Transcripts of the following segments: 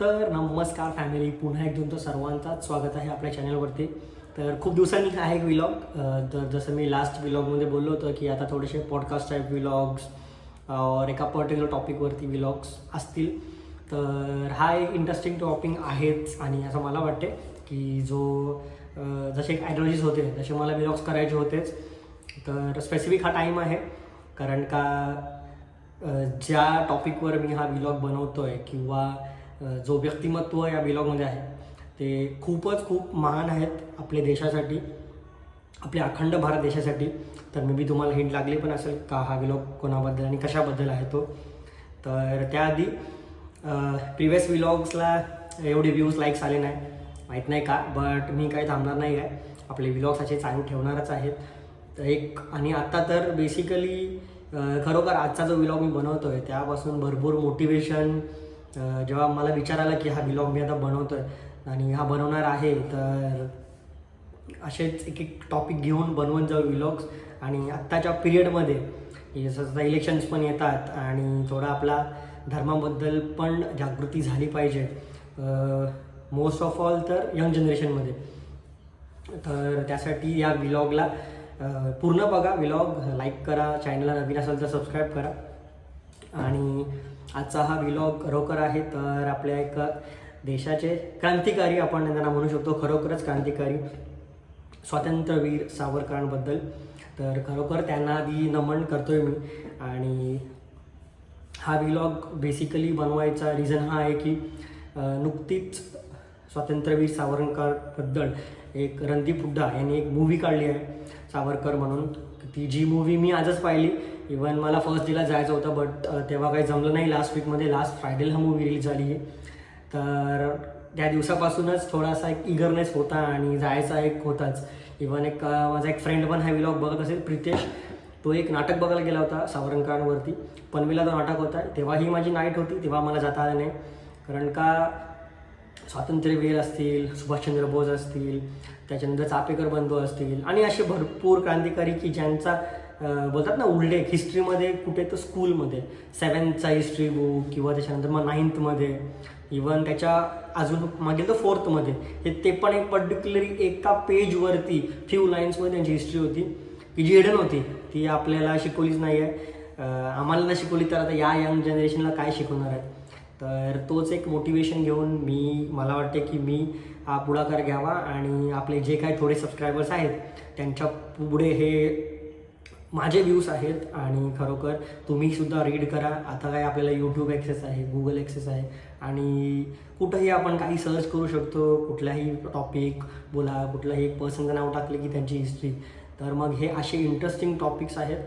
तर नमस्कार फॅमिली पुन्हा एक तुमचं सर्वांचाच स्वागत आहे आपल्या चॅनलवरती तर खूप दिवसांनी हा एक विलॉग तर जसं मी लास्ट विलॉगमध्ये बोललो होतं की आता थोडेसे पॉडकास्ट टाईप विलॉग्स और एका पर्टिक्युलर टॉपिकवरती विलॉग्स असतील. तर हा एक इंटरेस्टिंग टॉपिक आहेच आणि असं मला वाटते की जो जसे एक आयडिओलॉजीज होते तसे मला विलॉग्स करायचे होतेच. तर स्पेसिफिक हा टाईम आहे. कारण का ज्या टॉपिकवर मी हा विलॉग बनवतो आहे किंवा जो व्यक्तिमत्व या विलॉगमध्ये आहे ते खूपच खूप महान आहेत आपल्या देशासाठी आपल्या अखंड भारत देशासाठी. तर मे बी तुम्हाला हिंट लागली पण असेल का हा विलॉग कोणाबद्दल आणि कशाबद्दल आहे तो. तर त्याआधी प्रिव्हियस विलॉग्सला एवढे व्ह्यूज लाईक्स आले नाही. माहीत नाही का बट मी काही थांबणार नाही आहे. आपले विलॉग्स असे चालू ठेवणारच आहेत. तर एक आणि आत्ता तर बेसिकली खरोखर आजचा जो विलॉग मी बनवतो आहे त्यापासून भरपूर मोटिवेशन जेव्हा मला विचार आला की हा विलॉग मी आता बनवतो आहे आणि हा बनवणार आहे तर असेच एक एक टॉपिक घेऊन बनवून जाऊ विलॉग्स आणि आत्ताच्या पिरियडमध्ये जसं इलेक्शन्स पण येतात आणि थोडा आपला धर्माबद्दल पण जागृती झाली पाहिजे. मोस्ट ऑफ ऑल तर यंग जनरेशनमध्ये तर त्यासाठी या विलॉगला पूर्ण बघा विलॉग लाईक करा चॅनलला नवीन असेल तर सबस्क्राईब करा. आणि आजचा हा विलॉग खरोखर आहे तर आपल्या एक देशाचे क्रांतिकारी आपण त्यांना म्हणू शकतो खरोखरच क्रांतिकारी. स्वातंत्र्यवीर सावरकरांबद्दल. तर खरोखर त्यांना आधी नमन करतोय मी. आणि हा विलॉग बेसिकली बनवायचा रिझन हा आहे की नुकतीच स्वातंत्र्यवीर सावरकरबद्दल एक रणदीप हुड्डा यांनी एक मूवी काढली आहे सावरकर म्हणून. ती जी मूवी मी आजच पाहिली. इवन मला फर्स्ट डेला जायचं होतं बट तेव्हा काही जमलं नाही लास्ट वीकमध्ये लास्ट फ्रायडेला हा मूवी रिलीज झाली. आहे तर त्या दिवसापासूनच थोडासा एक इगरनेस होता आणि जायचा एक होताच. इवन एक माझा एक फ्रेंड पण हा विलॉग बघत असेल प्रितेश. तो एक नाटक बघायला गेला होता सावरकरांवरती पनवेला तो नाटक होता. तेव्हा ही माझी नाईट होती तेव्हा मला जाता आलं नाही. कारण का स्वातंत्र्यवीर असतील सुभाषचंद्र बोस असतील त्याच्यानंतर चापेकर बंधू असतील आणि असे भरपूर क्रांतिकारी की ज्यांचा बोलतात ना उल्लेख हिस्ट्रीमध्ये कुठे तर स्कूलमध्ये सेवन्थचा हिस्ट्री बुक किंवा त्याच्यानंतर मग नाईन्थमध्ये इवन त्याच्या अजून मागील तर फोर्थमध्ये हे ते पण एक पर्टिक्युलरी एका पेजवरती फ्यू लाईन्समध्ये त्यांची हिस्ट्री होती. की जी हिडन होती ती आपल्याला शिकवलीच नाही आहे आम्हाला नाही शिकवली तर आता या यंग जनरेशनला काय शिकवणार आहे तर तोच एक मोटिवेशन घेऊन मी मला वाटते की मी हा पुढाकार घ्यावा आणि आपले जे काही थोडे सबस्क्रायबर्स आहेत त्यांच्या पुढे हे माझे व्ह्यूज आहेत आणि खरोखर तुम्हीसुद्धा रीड करा. आता काय आपल्याला यूट्यूब ॲक्सेस आहे गुगल ॲक्सेस आहे आणि कुठंही आपण काही सर्च करू शकतो कुठलाही टॉपिक बोला कुठलाही एक पर्सनचं नाव टाकले की त्यांची हिस्ट्री तर मग हे असे इंटरेस्टिंग टॉपिक्स आहेत.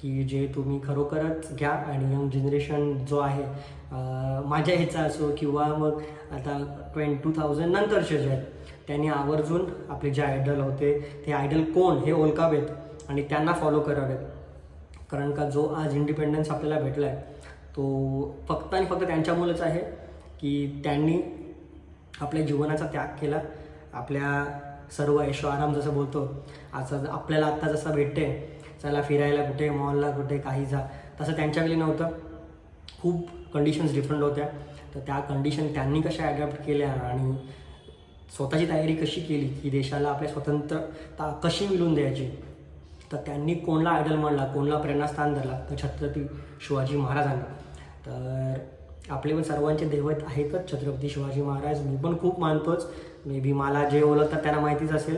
की जे तुम्ही खरोखरच घ्या आणि यंग जनरेशन जो आहे माझ्या ह्याचा असो किंवा मग आता ट्वेंटी टू थाउजंड नंतरचे जे आहेत त्यांनी आवर्जून आपले जे आयडल होते ते आयडल कोण हे ओळखावेत आणि त्यांना फॉलो करावेत. कारण का जो आज इंडिपेंडन्स आपल्याला भेटला आहे तो फक्त आणि फक्त त्यांच्यामुळेच आहे की त्यांनी आपल्या जीवनाचा त्याग केला. आपल्या सर्व ऐशो आराम जसं बोलतो आज आपल्याला आत्ता जसं भेटते चला फिरायला कुठे मॉलला कुठे काही जा. तसं त्यांच्याकडे नव्हतं. खूप कंडिशन्स डिफरंट होत्या. तर त्या कंडिशन त्यांनी कशा ॲडॅप्ट केल्या आणि स्वतःची तयारी कशी केली की देशाला आपल्या स्वतंत्रता कशी मिळवून द्यायची? तर त्यांनी कोणला आयडल मांडला कोणला प्रेरणास्थान धरला? तर छत्रपती शिवाजी महाराजांना. तर आपले पण सर्वांचे दैवत आहेतच छत्रपती शिवाजी महाराज. मी पण खूप मानतोच. मे बी मला जे ओळखतात त्यांना माहितीच असेल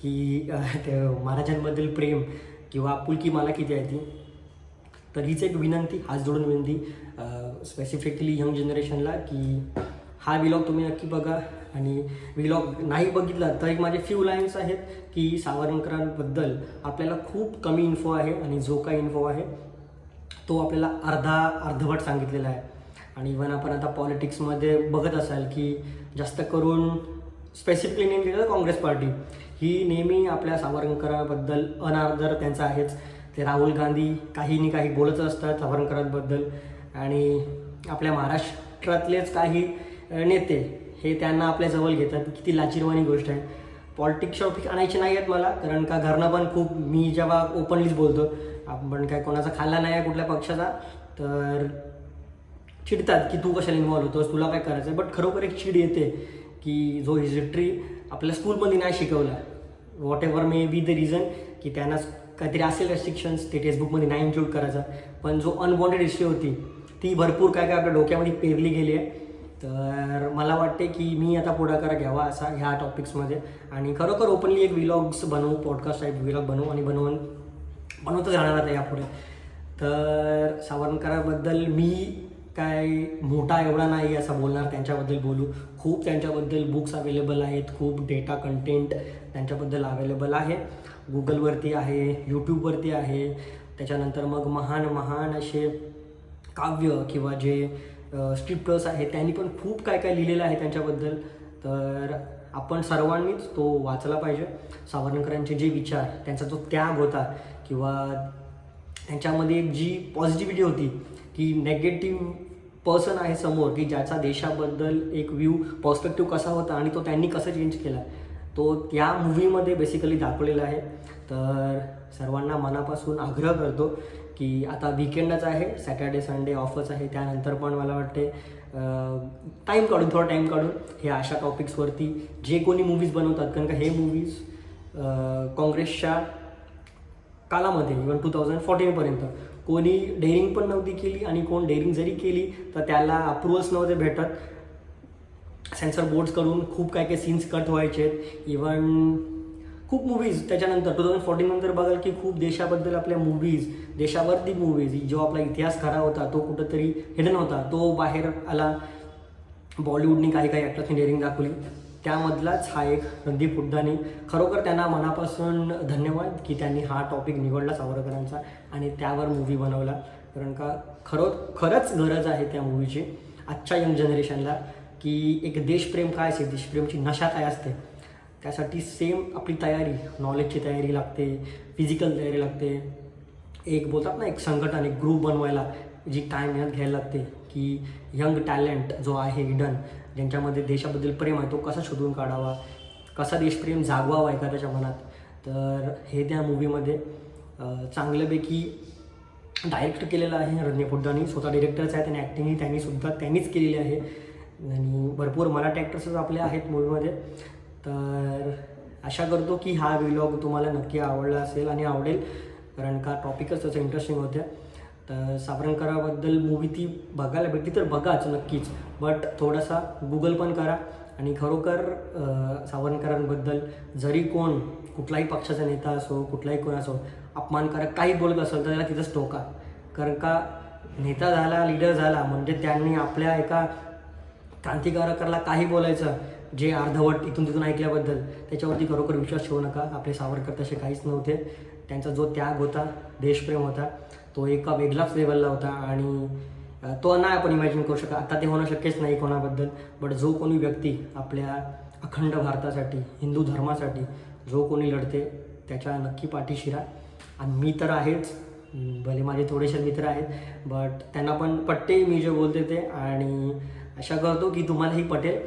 की ते महाराजांबद्दल प्रेम किंवा आपुलकी मला किती आहे ती तर हीच एक विनंती हात जोडून विनंती स्पेसिफिकली यंग जनरेशनला की हा विलॉग तुम्ही नक्की बघा. आणि विलॉग नाही बघितला तर एक माझे फ्यू लाईन्स आहेत की सावरकरांबद्दल आपल्याला खूप कमी इन्फो आहे आणि जो काही इन्फो आहे तो आपल्याला अर्धा अर्धवट सांगितलेला आहे. आणि इवन आपण आता पॉलिटिक्समध्ये बघत असाल की जास्त करून स्पेसिफिकली नेम दिलं काँग्रेस पार्टी ही नेहमी आपल्या सावरकरांबद्दल अनादर त्यांचा आहेच. ते राहुल गांधी काही नि काही बोलत असतात सावरकरांबद्दल. आणि आपल्या महाराष्ट्रातलेच काही नेते हे त्यांना आपल्या जवळ घेतात. किती लाचिरवाणी गोष्ट आहे. पॉलिटिक्स शॉपिक आणायचे नाही आहेत मला कारण का घरनं पण खूप मी जेव्हा ओपनलीच बोलतो आपण काय कोणाचा खाल्ला नाही आहे कुठल्या पक्षाचा तर चिडतात की तू कशाला इन्व्हॉल्व होतोस तुला काय करायचं आहे बट खरोखर एक चिड येते. की जो हिस्ट्री आपल्या स्कूलमध्ये नाही शिकवला. Whatever may be the reason की त्यांना काहीतरी असेल रेस्ट्रिक्शन्स ते टेक्स्टबुकमध्ये नाही इन्क्लूड करायचा. पण जो अनवॉन्टेड हिस्ट्री होती ती भरपूर काय काय आपल्या डोक्यामध्ये पेरली गेली आहे. तर मला वाटते की मी आता पुढाकार घ्यावा असा ह्या टॉपिक्समध्ये आणि खरोखर ओपनली एक व्हिलॉग्स बनवू पॉडकास्ट टाईप व्हिलॉग बनवू आणि बनवून बनवतच राहणार आता यापुढे. तर सावरकराबद्दल मी काय मोठा एवढा नाही असं बोलणार त्यांच्याबद्दल बोलू. खूप त्यांच्याबद्दल बुक्स अवेलेबल आहेत खूप डेटा कंटेंट त्यांच्याबद्दल अवेलेबल आहे. गुगलवरती आहे यूट्यूबवरती आहे. त्याच्यानंतर मग महान महान असे काव्य किंवा जे स्क्रिप्टर्स आहेत त्यांनी पण खूप काय काय लिहिलेलं आहे त्यांच्याबद्दल. तर आपण सर्वांनीच तो वाचला पाहिजे. सावरकरांचे जे विचार त्यांचा जो त्याग होता. किंवा त्यांच्यामध्ये एक जी पॉझिटिव्हिटी होती की नेगेटिव्ह पर्सन आहे समोर की ज्याचा देशाबद्दल एक व्ह्यू पॉस्पेक्टिव्ह कसा होता आणि तो त्यांनी कसा चेंज केला तो त्या मूवीमध्ये बेसिकली दाखवलेला आहे. तर सर्वांना मनापासून आग्रह करतो की आता विकेंडच आहे सॅटर्डे संडे ऑफच आहे. त्यानंतर पण मला वाटते टाईम काढून थोडा टाईम काढून हे अशा टॉपिक्सवरती जे कोणी मूवीज बनवतात कारण का हे मूवीज काँग्रेसच्या कालामध्ये इवन टू थाउजंड फोर्टीनपर्यंत कोणी डेअरिंग पण नव्हती केली आणि कोण डेअरिंग जरी केली तर त्याला अप्रुव्हल्स नव्हते भेटत. सेन्सर बोर्ड्सकडून खूप काय काय सीन्स कट व्हायचे. इवन खूप मूवीज त्याच्यानंतर टू थाउजंड फोर्टीन नंतर बघाल की खूप देशाबद्दल आपल्या मूवीज देशावरती मूवीज जो आपला इतिहास खरा होता तो कुठंतरी हिडन होता तो बाहेर आला. बॉलिवूडनी काही काही ॲक्टर्सनी डेअरिंग दाखवली. त्यामधलाच हा एक रणदीप हुड्डानी खरोखर त्यांना मनापासून धन्यवाद की त्यांनी हा टॉपिक निवडला सावरकरांचा आणि त्यावर मूवी बनवला. कारण का खरो खरंच गरज आहे त्या मूवीची आजच्या यंग जनरेशनला की एक देशप्रेम काय असते? देशप्रेमची नशा काय असते? त्यासाठी सेम आपली तयारी नॉलेजची तयारी लागते फिजिकल तयारी लागते. एक बोलतात ना एक संघटन एक ग्रुप बनवायला जी काय मेहनत घ्यायला लागते की यंग टॅलेंट जो आहे हिडन ज्यांच्यामध्ये देशाबद्दल प्रेम आहे तो कसा शोधून काढावा? कसा देशप्रेम जागवावा एखाद्याच्या मनात? तर हे त्या मूवीमध्ये चांगल्यापैकी डायरेक्ट केलेलं आहे रणदीप हुड्डानी स्वतः डिरेक्टर्स आहेत आणि ॲक्टिंगही त्यांनी सुद्धा त्यांनीच केलेली आहे. आणि भरपूर मराठी ॲक्टर्सच आपले आहेत मूवीमध्ये तर आशा करतो की हा व्हिलॉग तुम्हाला नक्की आवडला असेल आणि आवडेल कारण का टॉपिकच त्याचं इंटरेस्टिंग होत्या. तर सावरकराबद्दल मूवी ती बघायला भेटली तर बघाच नक्कीच. बट थोडासा गुगल पण करा. आणि खरोखर सावरकरांबद्दल जरी कोण कुठलाही पक्षाचा नेता असो कुठलाही कोण असो अपमानकारक काही बोलत असेल तर त्याला तिथंच टोका. कारण का नेता झाला लिडर झाला म्हणजे त्यांनी आपल्या एका क्रांतिकारकाला काही बोलायचं जे अर्धवट इथून तिथून ऐकल्याबद्दल त्याच्यावरती खरोखर विश्वास ठेवू नका. आपले सावरकर तसे काहीच नव्हते. त्यांचा जो त्याग होता देशप्रेम होता तो एका वेगळाच लेवलला होता आणि तो नाही आपण इमॅजिन करू शकत. आता ते होणं शक्यच नाही कोणाबद्दल. बट जो कोणी व्यक्ती आपल्या अखंड भारतासाठी हिंदू धर्मासाठी जो कोणी लढते त्याच्या नक्की पाठीशिरा. आणि मी तर आहेच. भले माझे थोडेसे मित्र आहेत. बट त्यांना पण पटते मी जे बोलते ते. आणि आशा करतो की तुम्हालाही पटेल.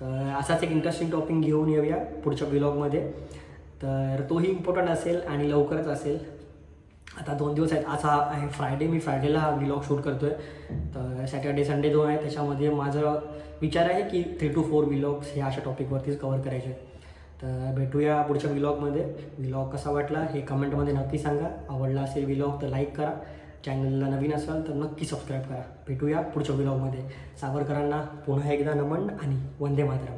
तर असाच एक इंटरेस्टिंग टॉपिक घेऊन येऊया पुढच्या ब्लॉगमध्ये तर तोही इम्पॉर्टंट असेल आणि लवकरच असेल. आता दोन दिवस आहेत. आज हा आहे फ्रायडे मी फ्रायडेला हा व्लॉग शूट करतो आहे तर सॅटर्डे संडे दोन आहे त्याच्यामध्ये माझा विचार आहे की थ्री टू फोर व्लॉग्स हे अशा टॉपिकवरतीच कवर करायचे. तर भेटूया पुढच्या व्लॉगमध्ये व्लॉग कसा वाटला हे कमेंटमध्ये नक्की सांगा. आवडला असेल व्लॉग तर लाईक करा. चॅनलला नवीन असाल तर नक्की सबस्क्राईब करा. भेटूया पुढच्या व्लॉगमध्ये सावरकरांना पुन्हा एकदा नमन आणि वंदे मातरम.